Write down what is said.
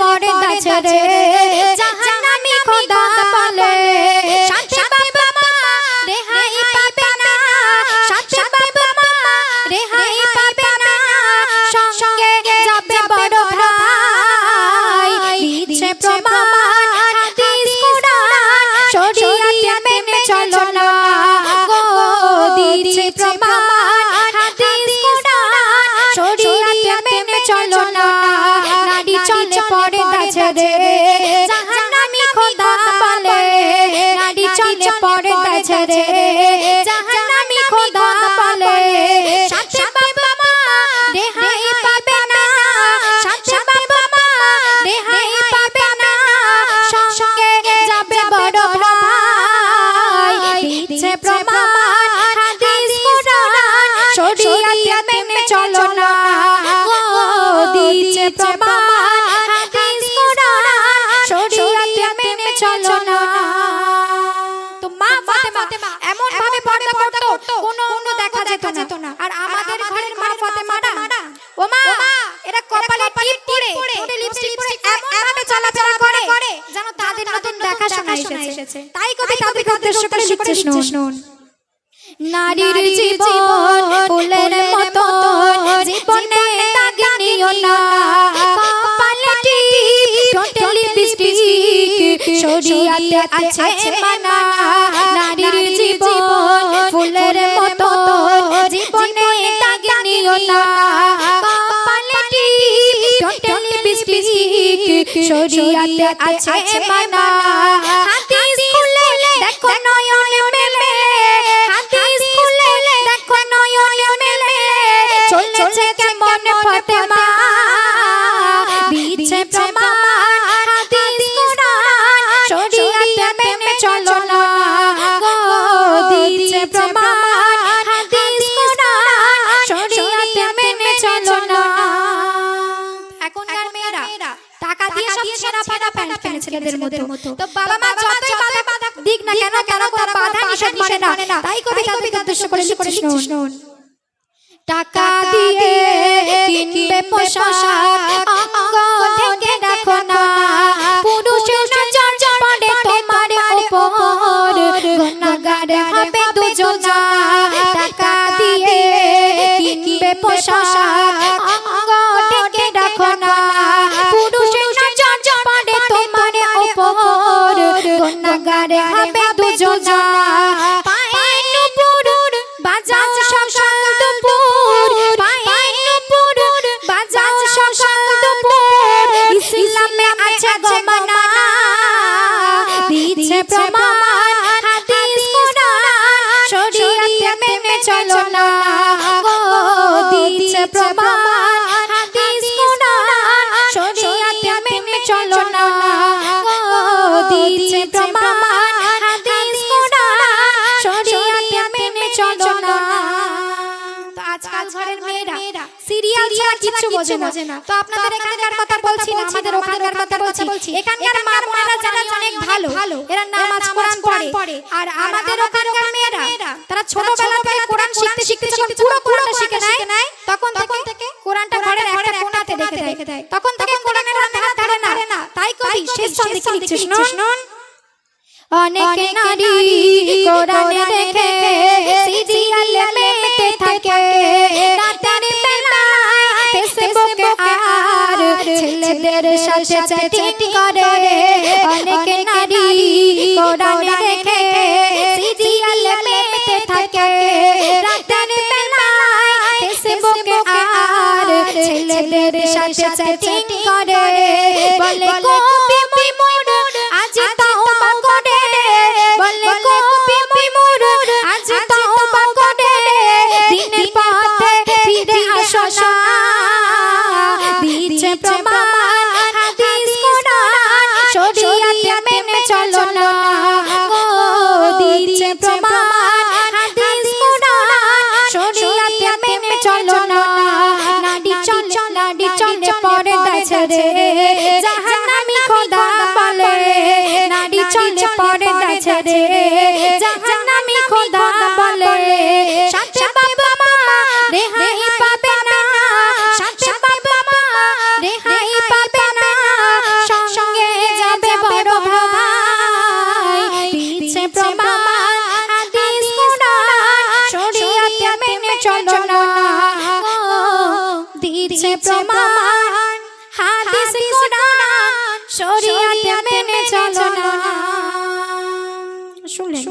পর্দা ছেড়ে জাহান্নামী খোদা বলে সাথে বাবা মা রেহাই পাবে না। সাথে বাবা মা রেহাই পাবে না। সঙ্গে যাবে বড় ভাই। দিচ্ছে প্রমাণ হাদিস কুরআন। শরীয়তে মেনে চলো না। গো দিচ্ছে প্রমাণ হাদিস কুরআন। শরীয়তে মেনে চলো না। জাহান্নামী খোদা বলে এসেছে। তাই কবি তাদের উদ্দেশ্য করে লিখছে শুনুন নারীর জীবন ফুলের মতো জীবনে দাগ নিও না। কপালে টিপ ঠোঁটে লিপস্টিক শরীয়তে আছে মানা। নারীর জীবন ফুলের মতো জীবনে দাগ নিও না। কপালে টিপ ঠোঁটে লিপস্টিক শরীয়তে আছে মানা। ছেলেদের মতো। তো বাবা মা যতই বাধা বাধা দিক না কেন কেন কোনো বাধা নিষেধ মানে না। তাই কবি তাদের উদ্দেশ্য করে লিখছে শুনুন টাকা দিয়ে কিনবে পোশাক অঙ্গ ঢেকে রাখো না। পুরুষের নজর পড়ে তোমার উপর। গুনাহগার হবে দুজনা। টাকা দিয়ে কিনবে পোশাক। গুনাহগার হবে দুজনা। পায়ে নুপুর বাজাও সকাল দুপুর। পায়ে নুপুর বাজাও সকাল দুপুর। ইসলামে আছে গমানা দিচ্ছে প্রমাণ। হাদিস কুরআন। শরীয়তে মেনে চলো না। ঘরের মেয়েরা সিরিয়াল ছাড়া কিছু বোঝে না। তো আপনাদের এখানকার কথা বলছি না আমাদের ওখানকার কথা বলছি। এখানকার মা বোনেরা জানে অনেক ভালো। এরা নামাজ কোরআন পড়ে। আর আমাদের ওখানকার মেয়েরা তারা ছোটবেলা থেকে কোরআন শিখতে শিখতে যখন পুরো কোরআনটা শিখে নেয় তখন থেকে কোরআনটা ঘরের একটা কোণাতে রেখে দেয়। তখন থেকে কোরআনের হাত ধারে না। তাই কবি শেষ ছন্দে কি লিখছে শুনুন অনেক নারী কোরআনে দেখে সিরিয়ালে মেতে থাকে রাতের বেলায় ফেসবুকে আর ছেলেদের সাথে চ্যাটিং করে। অনেক নারী কোরআনে দেখে সিরিয়ালে মেতে থাকে। রাতের বেলায় ফেসবুকে আর ছেলেদের সাথে চ্যাটিং করে। বলে, কবি জাহান্নামি খোদা বলে, সাথে বাবা মা, রেহাই পাবে না। সাথে বাবা মা, রেহাই পাবে না। সঙ্গে যাবে বড় ভাই। পিছে প্রমাণ, হাদিস, কোরআন, শরীয়তে মেনে চলো না। দিছে প্রমাণ, হাদিস, কোরআন, শরীয়তে মেনে চলো না। শুনলেন।